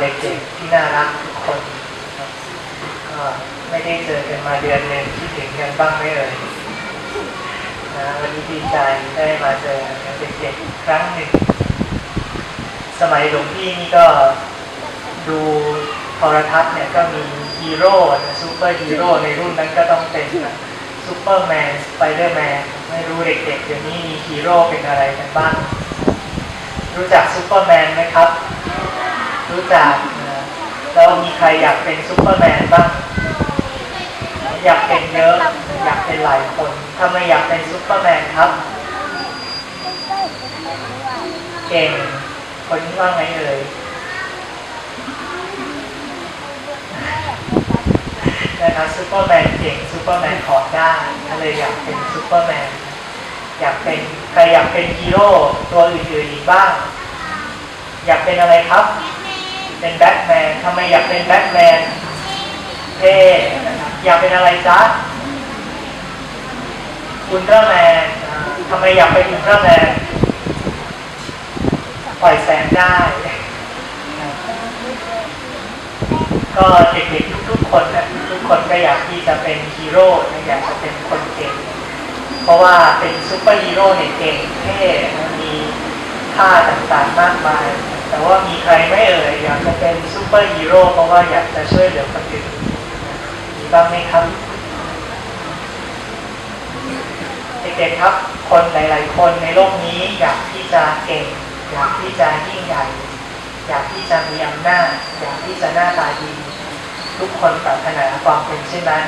เด็กๆที่น่ารักทุกคนก็ไม่ได้เจอกันมาเดือนหนึ่งคิดถึงกันบ้างไหมเอ่ยนะวันนี้ดีใจได้มาเจอเด็กๆอีกครั้งหนึ่งสมัยหลวงพี่นี่ก็ดูโทรทัศน์เนี่ยก็มีฮีโร่ซูเปอร์ฮีโร่ในรุ่นนั้นก็ต้องเป็นซูเปอร์แมนสไปเดอร์แมนไม่รู้เด็กๆเดี๋ยวนี้มีฮีโร่เป็นอะไรกันบ้าง รู้จักซูเปอร์แมนไหมครับ รู้จักนะแล้วมีใครอยากเป็นซูเปอร์แมนบ้าง อยากเป็นเยอะ อยากเป็นหลายคนทำไมอยากเป็นซูเปอร์แมนครับ เก่ง คนที่ว่าไงเอ่ยนะครับซูเปอร์แมนเก่งซูเปอร์แมนขอได้ก็เลยอยากเป็นซูเปอร์แมนอยากเป็นใครอยากเป็นฮีโร่ตัวอื่นๆอีกบ้าง อยากเป็นอะไรครับ เป็นแบทแมนทำไมอยากเป็นแบทแมนเท่อยากเป็นอะไรจ๊ะอุลตร้าแมนทำไมอยากเป็นอุลตร้าแมนปล่อยแสงได้ ก็เด็กๆทุกๆคนนะทุกคนก็อยากที่จะเป็นฮีโร่อยากจะเป็นคนเก่งเพราะว่าเป็นซูเปอร์ฮีโร่เนี่ยเก่งเท่มีท่าต่างๆมากมาย แต่ว่ามีใครไม่เอ่ยอยากจะเป็นซูเปอร์ฮีโร่เพราะว่าอยากจะช่วยเหลือคนอื่นมีบ้างไหมครับเด็กๆครับ คนหลาย ๆ คนในโลกนี้อยากที่จะเก่ง อยากที่จะยิ่งใหญ่ อยากที่จะมีอำนาจอยากที่จะหน้าตาดี ทุกคนปรารถนาความเป็นเช่นนั้น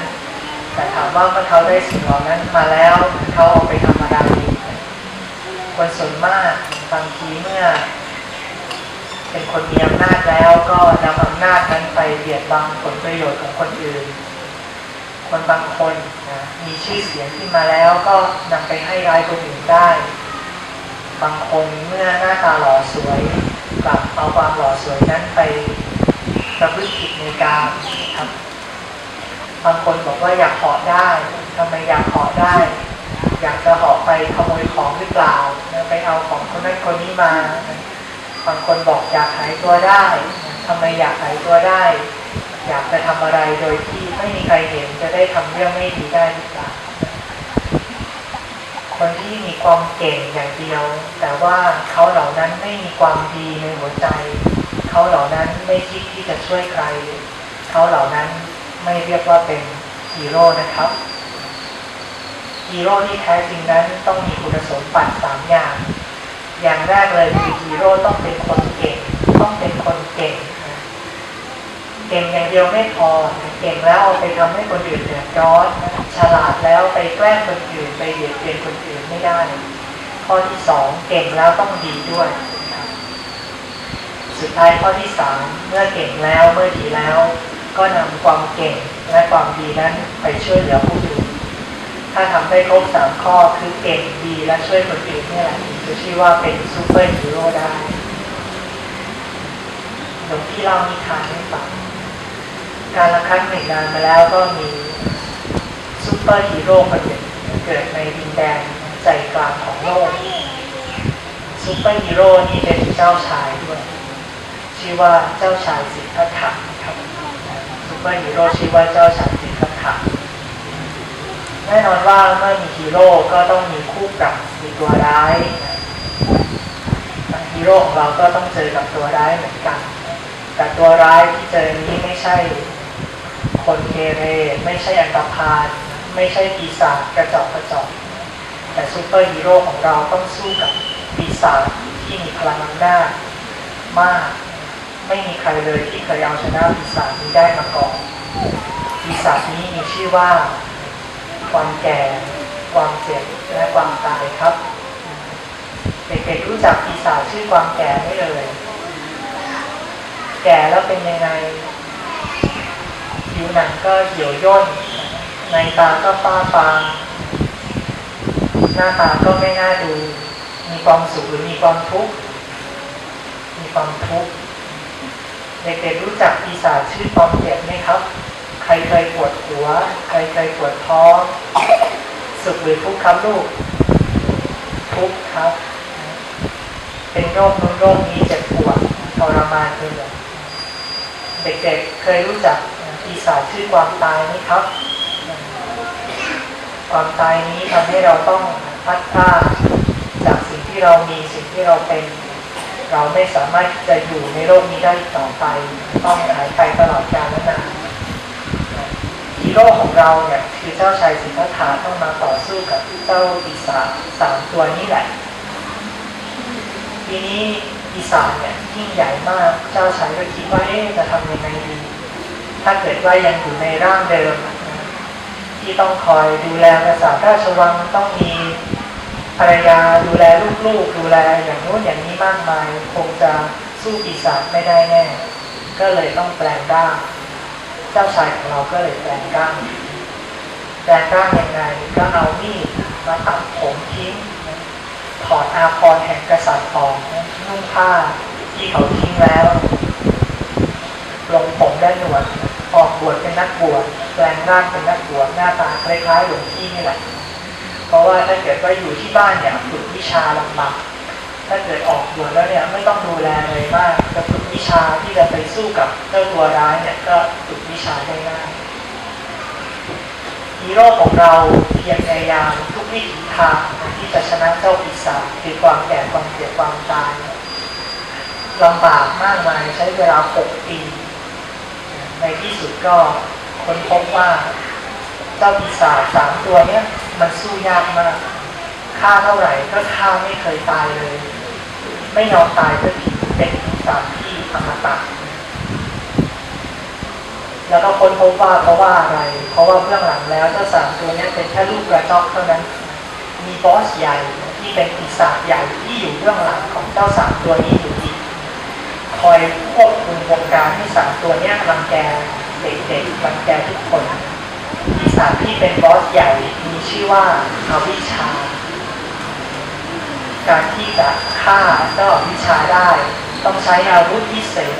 แต่ถามว่าเมื่อเขาได้สิ่งเหล่านั้นมาแล้วเขาเอาไปทำอะไรคนส่วนมากบางทีเมื่อ เป็นคนมีอำนาจแล้วก็นำอำนาจนั้นไปเบียดบังผลประโยชน์ของคนอื่น คนบางคนนะมีชื่อเสียงขึ้นมาแล้วก็นำไปให้ร้ายคนอื่นได้ บางคนเมื่อหน้าตาหล่อสวยกลับเอาความหล่อสวยนั้นไปประพฤติผิดในการครับบางคนบอกว่าอยากเหาะได้ทำไมอยากเหาะได้ อยากจะเหาะไปขโมยของหรือเปล่า ไปเอาของคนนั้นคนนี้มา บางคนบอกอยากหายตัวได้ทำไมอยากหายตัวได้ อยากจะทำอะไรโดยที่ไม่มีใครเห็นจะได้ทำเรื่องไม่ดีได้หรือเปล่าคนที่มีความเก่งอย่างเดียว แต่ว่าเขาเหล่านั้นไม่มีความดีในหัวใจ เขาเหล่านั้นไม่คิดที่จะช่วยใคร เขาเหล่านั้นไม่เรียกว่าเป็นฮีโร่นะครับฮีโร่ที่แท้จริงนั้นต้องมีคุณสมบัติสามอย่าง อย่างแรกเลยคือฮีโร่ต้องเป็นคนเก่ง ต้องเป็นคนเก่งนะเก่งอย่างเดียวไม่พอ เก่งแล้วเอาไปทำให้คนอื่นเดือดร้อนฉลาดแล้วไปแกล้งคนอื่นไปเบียดเบียนคนอื่นไม่ได้ ข้อที่สองเก่งแล้วต้องดีด้วย สุดท้ายข้อที่สามเมื่อเก่งแล้วเมื่อดีแล้ว ก็นำความเก่งและความดีนั้นไปช่วยเหลือผู้ ถ้าทำได้ครบสามข้อคือเก่งดีและช่วยคนอื่นนี่แหละจะชื่อว่าเป็นซูเปอร์ฮีโร่ได้หลวงพี่เล่านิทานให้ฟังการละครั้งหนึ่งนานมาแล้วก็มีซูเปอร์ฮีโร่คนหนึ่งเกิดในดินแดนใจกลางของโลกซูเปอร์ฮีโร่นี่เป็นเจ้าชายด้วย ชื่อว่าเจ้าชายสิทธัตถะครับซูเปอร์ฮีโร่ชื่อว่าเจ้าชาย แน่นอนว่าเมื่อมีฮีโร่ก็ต้องมีคู่ปรับมีตัวร้ายนะฮีโร่ของเราก็ต้องเจอกับตัวร้ายเหมือนกัน แต่ตัวร้ายที่เจอนี้ไม่ใช่คนเกเรไม่ใช่อันตรพาลไม่ใช่ปีศาจกระจอกกระจอกแต่ซูเปอร์ฮีโร่ของเราต้องสู้กับปีศาจที่มีพลังอำนาจมาก ไม่มีใครเลยที่เคยเอาชนะปีศาจนี้ได้มาก่อนปีศาจนี้มีชื่อว่า ความแก่ ความเจ็บและความตายครับ เด็กๆรู้จักปีศาจชื่อความแก่ไหม่เลย แก่แล้วเป็นยังไงผิวหนังก็เหี่ยวย่น ในตาก็ฟ้าฟางหน้าตาก็ไม่น่าดู มีความสุขหรือมีความทุกข์ มีความทุกข์ เด็กๆรู้จักปีศาจชื่อความเจ็บไหมครับ ครเคยปวดหัว ใครเคยปวดท้องสุขหรือทุกข์ครับลูก ทุกข์ครับ เป็นโรคนู้นโรคนี้เจ็บปวดทรมานไปหมดเด็กๆเคยรู้จักปีศาจชื่อความตายไหมครับ ความตายนี้ทำให้เราต้องพัดพลาดจากสิ่งที่เรามีสิ่งที่เราเป็น เราไม่สามารถจะอยู่ในโลกนี้ได้ต่อไป ต้องหายไปตลอดกาลและนานีโร่ของเราเนี่ยคือเจ้าชายสิทธัตถะต้องมาต่อสู้กับเจ้าปีศาจสามตัวนี้แหละทีนี้ปีศาจเนี่ยยิ่งใหญ่มากเจ้าชายก็คิดว่าเอ๊ะจะทำยังไงดี ถ้าเกิดว่ายังอยู่ในร่างเดิมที่ต้องคอยดูแลกษัตริย์ราชวังต้องมีภรรยาดูแลลูกๆดูแลอย่างโน้นอย่างนี้มากมาย คงจะสู้ปีศาจไม่ได้แน่ ก็เลยต้องแปลงร่าง จ้าชายของเราก็เลยแปลงร่างแปลงร่างยังไงก็เอามีดมาตัดผมทิ้งถอดอาภรณ์แห่งกษัตริย์ออกนุ่งผ้าที่เขาทิ้งแล้วลงผมได้หนวดออกบวชเป็นนักบวชแปลงร่างเป็นนักบวชหน้าตาคล้ายๆหลวงพี่นี่แหละเพราะว่าถ้าเกิดว่าอยู่ที่บ้านเนี่ยฝึกวิชาลำบากถ้าเกิดออกบวชแล้วเนี่ยไม่ต้องดูแลเลยมากจะฝึกวิชาที่จะไปสู้กับเจ้าตัวร้ายเนี่ยก็ วิชาได้ง่ายฮีโร่ของเราเพียรพยายามทุกวิถีทางที่จะชนะเจ้าปีศาจคือความแก่ความเจ็บความตายลำบากมากมายใช้เวลาหกปี ในที่สุดก็ค้นพบว่าเจ้าปีศาจสามตัวเนี้ยมันสู้ยากมากฆ่าเท่าไหร่ก็ฆ่าไม่เคยตายเลย ไม่ยอมตายสักทีเป็นปีศาจที่อมตะ แล้วก็ค้นพบว่าเพราะว่าอะไร เพราะว่าเบื้องหลังแล้วเจ้าสามตัวนี้เป็นแค่ลูกกระจอกเท่านั้น มีบอสใหญ่ที่เป็นปีศาจใหญ่ที่อยู่เบื้องหลังของเจ้าสามตัวนี้อยู่อีกคอยควบคุมวงการให้สามตัวนี้รังแกเด็กๆรังแกทุกคนปีศาจที่เป็นบอสใหญ่มีชื่อว่าอาวิชา การที่จะฆ่าเจ้าอาวิชชาได้ ต้องใช้อาวุธพิเศษ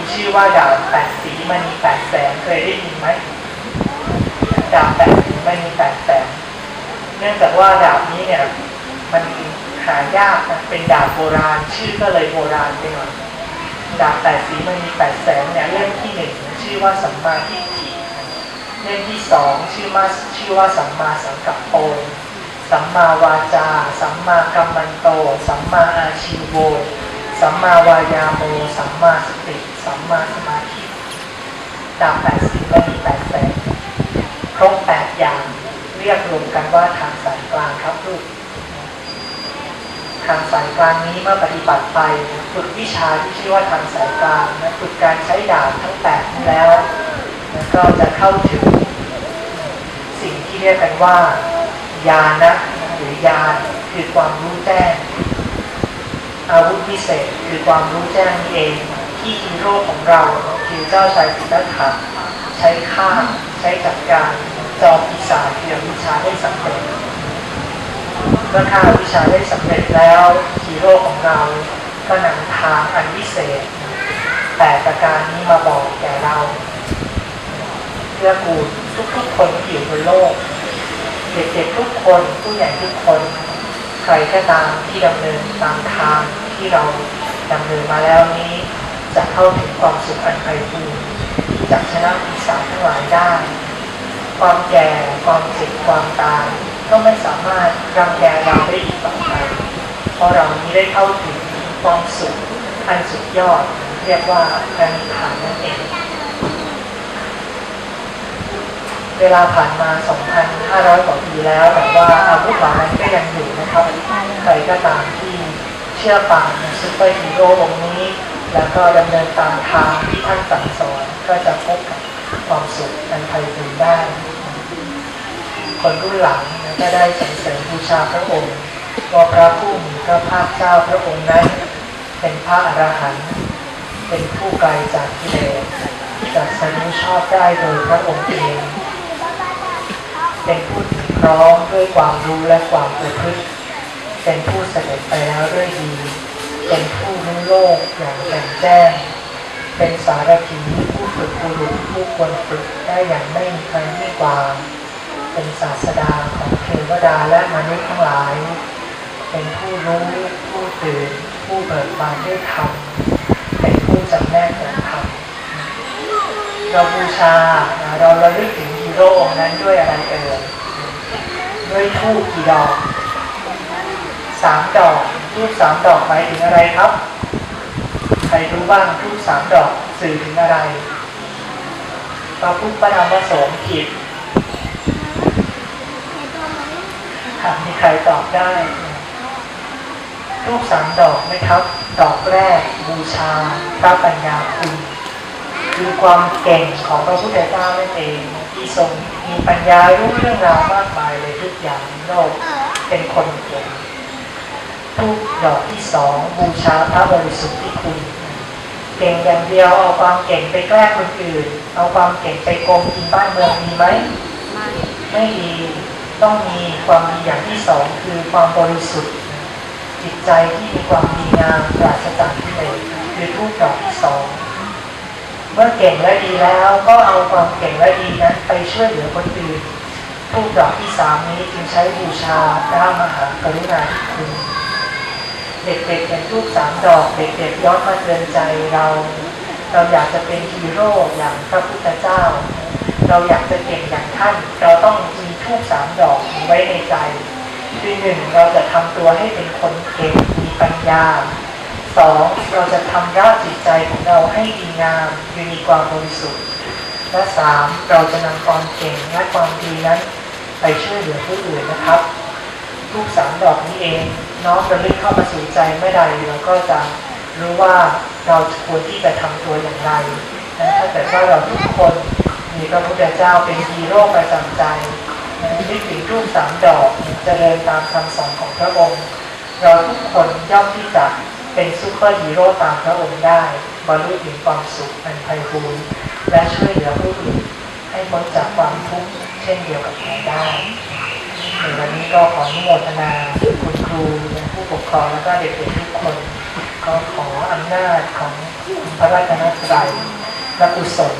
มีชื่อว่าดาบแปดสีมณีแปดแสนเคยได้ยินไหมดาบแปดสีมณีแปดแสนเนื่องจากว่าดาบนี้เนี่ย มันหายากนะเป็นดาบโบราณชื่อก็เลยโบราณไปหน่อยดาบแปดสีมณีแปดแสนเนี่ยเล่มที่หนึ่งชื่อว่าสัมมาทิฏฐิเล่มที่สองชื่อมาชื่อว่าสัมมาสังกัปโปสัมมาวาจา สัมมากัมมันโต สัมมาอาชีโวสัมมาวายาโมสัมมาสติ สัมมาสมาธิดาวแปดสิบและมีแปดแสนครบแปดอย่างเรียกรวมกันว่าทางสายกลางครับลูกทางสายกลางนี้เมื่อปฏิบัติไปฝึกวิชาที่ชื่อว่าทางสายกลางนะฝึกการใช้ดาบทั้งแปดแล้วแล้วก็จะเข้าถึงสิ่งที่เรียกกันว่า ญาณะหรือญาณคือความรู้แจ้งอาวุธพิเศษคือความรู้แจ้งนี้เอง ที่ฮีโร่ของเราคือเจ้าชายสิทธัตถะใช้ฆ่าใช้จัดการจอมปีศาจเกี่ยววิชาได้สำเร็จเมื่อฆ่าวิชาได้สำเร็จแล้วฮีโร่ของเราก็นำทางอันวิเศษแต่ประการนี้มาบอกแก่เราเพื่อกูทุกๆคนที่อยู่บนโลก เด็กๆทุกคนผู้ใหญ่ทุกคน ใครก็ตามที่ดำเนินตามทางที่เราดำเนินมาแล้วนี้ จะเข้าถึงความสุขอันไพบูรณ์ที่จะชนะปีศาจทั้งหลายได้ ความแก่ ความเจ็บ ความตาย ก็ไม่สามารถรังแกเราได้อีกต่อไป เพราะเรานี้ได้เข้าถึงความสุขอันสุดยอด เรียกว่าการนิพานนั่นเอง เวลาผ่านมา 2,500 กว่าปีแล้วแต่ว่าอาวุธเหล่านั้นก็ยังอยู่นะครับ ใครก็ตามที่เชื่อฟังซูเปอร์ฮีโร่องนี้ แล้วก็ดำเนินตามทางที่ท่านสั่งสอนก็จะพบกับความสุขอันไพบูรณ์ได้ คนรุ่นหลังก็ได้สรรเสริญบูชาพระองค์ว่าพระผู้มีพระภาคเจ้าพระองค์นั้น เป็นพระอรหันต์เป็นผู้ไกลจากกิเลสจัดสรู้ชอบได้โดยพระองค์เองเป็นผู้ถึงพร้อมด้วยความรู้และความประพฤติเป็นผู้เสด็จไปแล้วด้วยดี เป็นผู้รู้ โลกอย่างแจ่มแจ้ง เป็นสารถีผู้ฝึกบุรุษผู้ควรฝึกได้อย่างไม่มีใครไม่กว่า เป็นศาสดาของเทวดาและมนุษย์ทั้งหลาย เป็นผู้รู้ผู้ตื่นผู้เบิกบานด้วยธรรมเป็นผู้จำแนกแห่ธรรมเราบูชาเราระลึกถึงฮีโร่องนั้นด้วยอะไรเอ่ยด้วยทูบกี่ดอกสามดอกทูบสามดอกหมายถึงอะไรครับ ใครรู้บ้างทูบสามดอกสื่อถึงอะไรพระพุทธพระธรรมพระสงฆ์ผิดหากมีใครตอบได้ทูบสามดอกไหมครับ ดอกแรกบูชาพระปัญญาคุณคือความเก่งของพระพุทธเจ้านั่นเองที่ทรงมีปัญญารู้เรื่องราวมากมายเลยทุกอย่างโลกเป็นคนเก่งทูบดอกที่สองบูชาพระบริสุทธิ์ที่คุณ เก่งอย่างเดียวเอาความเก่งไปแกล้งคนอื่น เอาความเก่งไปโกงกินบ้านเมืองมีไหมไม่ดีต้องมีความดีอย่างที่สองคือความบริสุทธิ์ จิตใจที่มีความดีงามปราศจากกิเลสคือทูบดอกที่สองเมื่อเก่งและดีแล้วก็เอาความเก่งและดีนั้นไปช่วยเหลือคนอื่นทูบดอกที่สามนี้จึงใช้บูชาพระมหากรุณาธิคุณ เด็กๆเห็นทูบสามดอกเด็กๆย้อนมาเตือนใจเรา เราอยากจะเป็นฮีโร่อย่างพระพุทธเจ้า เราอยากจะเก่งอย่างท่าน เราต้องมีทูบสามดอกไว้ในใจคือหนึ่งเราจะทำตัวให้เป็นคนเก่งมีปัญญาสองเราจะทำร่างจิตใจของเราให้ดีงามคือมีความบริสุทธิ์ และสามเราจะนำความเก่งและความดีนั้น ไปช่วยเหลือผู้อื่นนะครับ ทุกสามดอกนี้เอง น้อมระลึกเข้ามาสู่ใจเมื่อใดเราก็จะรู้ว่าเราควรที่จะทำตัวอย่างไรนะถ้าเกิดว่าเราทุกคนมีพระพุทธเจ้าเป็นฮีโร่ประจำใจนะนึกถึงรูปสามดอกเจะเดินตามคำสอนของพระองค์ เราทุกคนย่อมที่จะเป็นซูเปอร์ฮีโร่ตามพระองค์ได้บรรลุถึงความสุขอันไพบูรณ์และช่วยเหลือผู้อื่นให้พ้นจากความทุกข์เช่นเดียวกับเราได้ วันนี้ก็ขออนุโมทนาคุณครูและผู้ปกครองแล้วก็เด็กๆทุกคนก็ขออำนาจของพระราชนตรัยและกุศล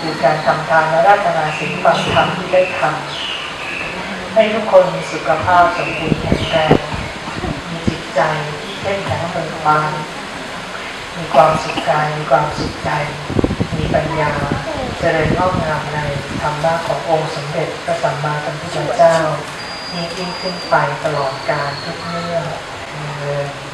คือการทำทานและรัตนาสิ่งฟังธรรมที่ได้ทำให้ทุกคนมีสุขภาพสมบูรณ์แข็งแรงมีจิตใจที่เข้มแข็งเบิกบานมีความสุขกายมีความสุขใจ มีปัญญาเจริญงอกงามในธรรมะขององค์สมเด็จพระสัมมาสัมพุทธเจ้า ยิ่งยิ่งขึ้นไปตลอดกาลทุกเมื่อเออ